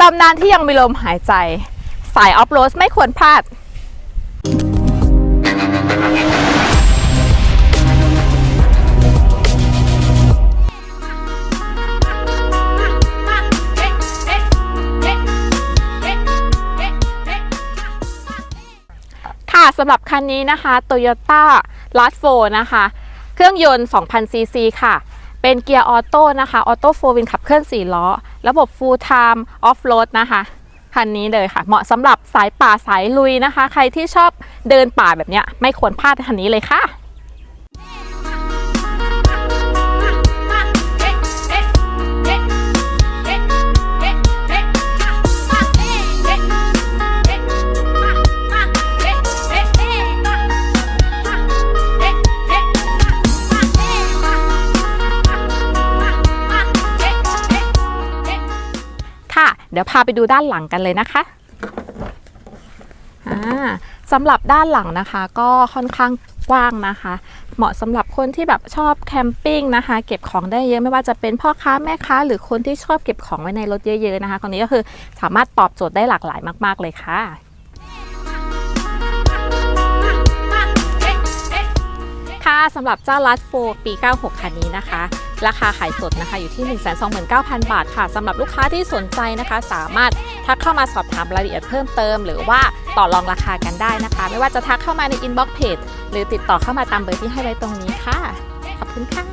ตำนานที่ยังมีลมหายใจ สายออฟโรดไม่ควรพลาด ค่ะสำหรับคันนี้นะคะ Toyota l a s 4นะคะ เครื่องยนต์ 2,000ซีซีค่ะ เป็นเกียร์ออโต้นะคะออโต้โฟวินขับเคลื่อน 4 ล้อ ระบบ Full Time Off Road นะคะคันนี้เลยค่ะ เหมาะสำหรับสายป่าสายลุยนะคะ ใครที่ชอบเดินป่าแบบเนี้ยไม่ควรพลาดคันนี้เลยค่ะ ค่ะ เดี๋ยวพาไปดูด้านหลังกันเลยนะคะสำหรับด้านหลังนะคะก็ค่อนข้างกว้างนะคะ เหมาะสำหรับคนที่แบบชอบแคมปิ้งนะคะ เก็บของได้เยอะไม่ว่าจะเป็นพ่อค้าแม่ค้า หรือคนที่ชอบเก็บของไว้ในรถเยอะๆนะคะคนนี้ก็คือสามารถตอบโจทย์ได้หลากหลายมากๆเลยค่ะค่ะสำหรับเจ้าลัดโฟปี 96 คันนี้นะคะ ราคาขายสดนะคะอยู่ที่ 129,000 บาทค่ะสำหรับลูกค้าที่สนใจนะคะ สามารถทักเข้ามาสอบถามรายละเอียดเพิ่มเติม หรือว่าต่อรองราคากันได้นะคะ ไม่ว่าจะทักเข้ามาในอินบ็อกซ์เพจหรือติดต่อเข้ามาตามเบอร์ที่ให้ไว้ตรงนี้ค่ะ ขอบคุณค่ะ